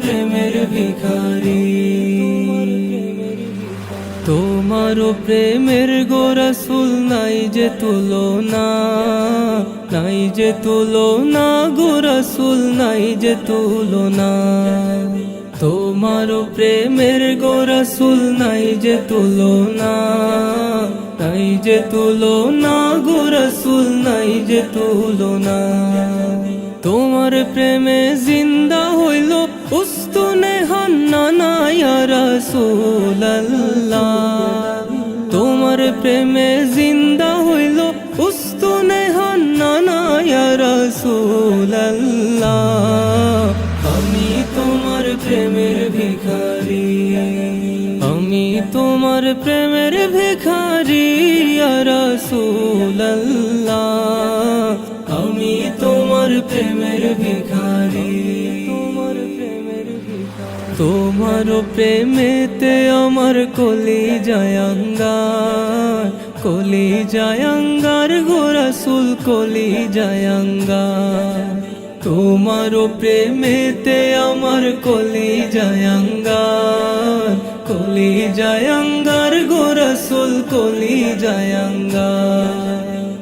প্রেমের ভিখারি। তোমার প্রেমের গোরসুল নাই যে তুলনা, নাই যে তুলনা গোরসুল নাই যে তুলনা। তোমার প্রেমের গোরসুল নাই যে তুলনা, নাই যে তুলনা গোরসুল নাই যে তুলনা। তোমার প্রেমে জিন্দা হইল উস্তুনে হান্না রসুল্লাহ তোমার প্রেমে জিন্দা হইল উস্তুনে হান্না রসুল্লাহ আমি তোমার প্রেমের ভিখারি। আমি তোমার প্রেমের ভিখারি রসুল্লাহ আমি তোমার প্রেমের ভিখারি। তোমার প্রেমেতে আমার কলি জয়ঙ্গার কলি জয়ঙ্গার গোরসুল কলি জয়ঙ্গার তোমার প্রেমেতে আমার কলি জয়ঙ্গার কলি জয়ঙ্গার গোরসুল কলি জয়ঙ্গার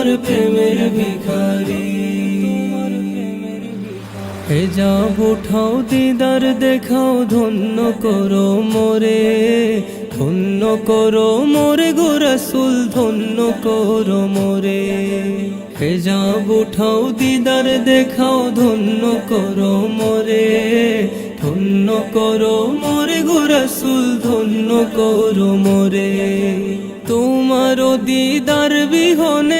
তোমার প্রেমের ভিখারি। হে হেজাব উঠাও দিদার, দেখাও ধন্য করো মোরে। ধন্য করো মোরে গো রসুল ধন্য করো মোরে। হে হেজাব উঠাও দিদার, দেখাও ধন্য করো মোরে। ধন্য করো মোরে গো রসুল ধন্য করো মোরে। তোমার দিদার বিহনে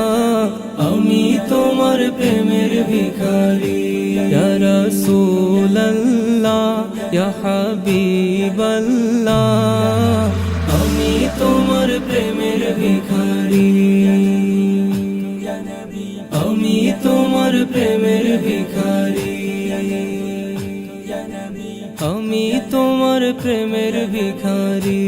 তোমার প্রেমের ভিখারি। রসুল্লাহ হাবিবাল্লাহ, আমি তোমার প্রেমের ভিখারি। আমি তোমার প্রেমের ভিখারি। আমি তোমার প্রেমের ভিখারি।